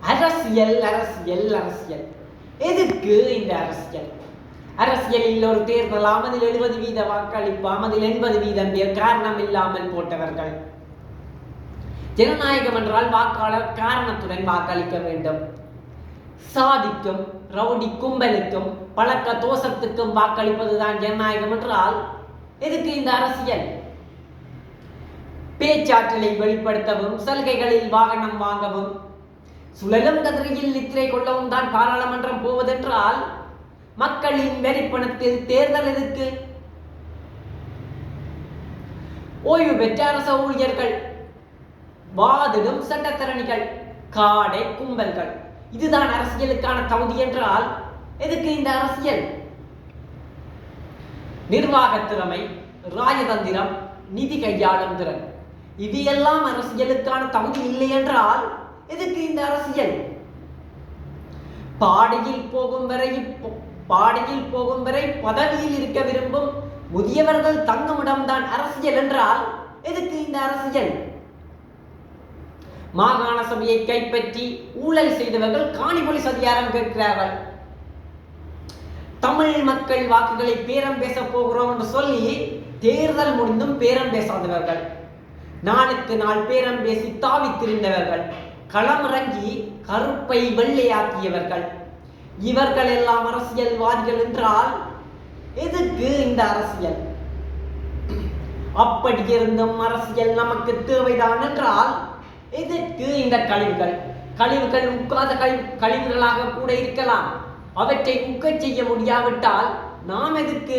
அரசியல் அரசியல் அரசியல். எதுக்கு இந்த அரசியல்? அரசியலில் ஒரு தேர்தல் அதில் எழுபது வீத வாக்களிப்பு அதில் எண்பது வீதம் பேர் காரணம் இல்லாமல் போட்டவர்கள். ஜனநாயகம் என்றால் வாக்காளர் காரணத்துடன் வாக்களிக்க வேண்டும். சாதிக்கும் ரவுடி கும்பலுக்கும் பழக்க தோஷத்துக்கும் வாக்களிப்பதுதான் ஜனநாயகம் என்றால் எதுக்கு இந்த அரசியல்? பேச்சாற்றலை வெளிப்படுத்தவும் சலுகைகளில் வாகனம் வாங்கவும் சுழலும் கதிரையில் நித்திரை கொள்ளவும் தான் பாராளுமன்றம் போவதென்றால் மக்களின் வெறிப்பணத்தில் தேர்தல் எதுக்கு? ஓய்வு பெற்ற அரச ஊழியர்கள் வாதிடும் சட்டத்தரணிகள் காடை கும்பல்கள். இதுதான் அரசியலுக்கான தகுதி என்றால் எதுக்கு இந்த அரசியல்? நிர்வாக திறமை ராஜதந்திரம் நிதி கையாளும் திறன். இது எல்லாம் அரசியலுக்கான தகுதி இல்லை என்றால் எதுக்கு இந்த அரசியல்? பாடியில் போகும் வரை பாடியில் போகும் வரை பதவியில் இருக்க விரும்பும் முதியவர்கள் தங்குமிடம்தான் அரசியல் என்றால் எதுக்கு இந்த அரசியல்? மாகாண சபையை கைப்பற்றி ஊழல் செய்தவர்கள் காணிபொலி சதியாரம் கேட்கிறார்கள். தமிழ் மக்கள் வாக்குகளை பேரம் பேச போகிறோம் என்று சொல்லி தேர்தல் முடிந்தும் பேரம் பேசாதவர்கள். நாளுக்கு நாள் பேரம் பேசி தாவி திரிந்தவர்கள். களமிறங்கி கருப்பை வெள்ளையாக்கியவர்கள். இவர்கள் எல்லாம் அரசியல்வாதிகள் என்றால் எதுக்கு இந்த அரசியல்? அப்படி இருந்தும் அரசியல் நமக்கு தேவைதான் என்றால் எதற்கு இந்த கழிவுகள்? கழிவுகள் உட்காத கழி கழிவுகளாக கூட இருக்கலாம். அவற்றை உக்கச் செய்ய முடியாவிட்டால் நாம் எதுக்கு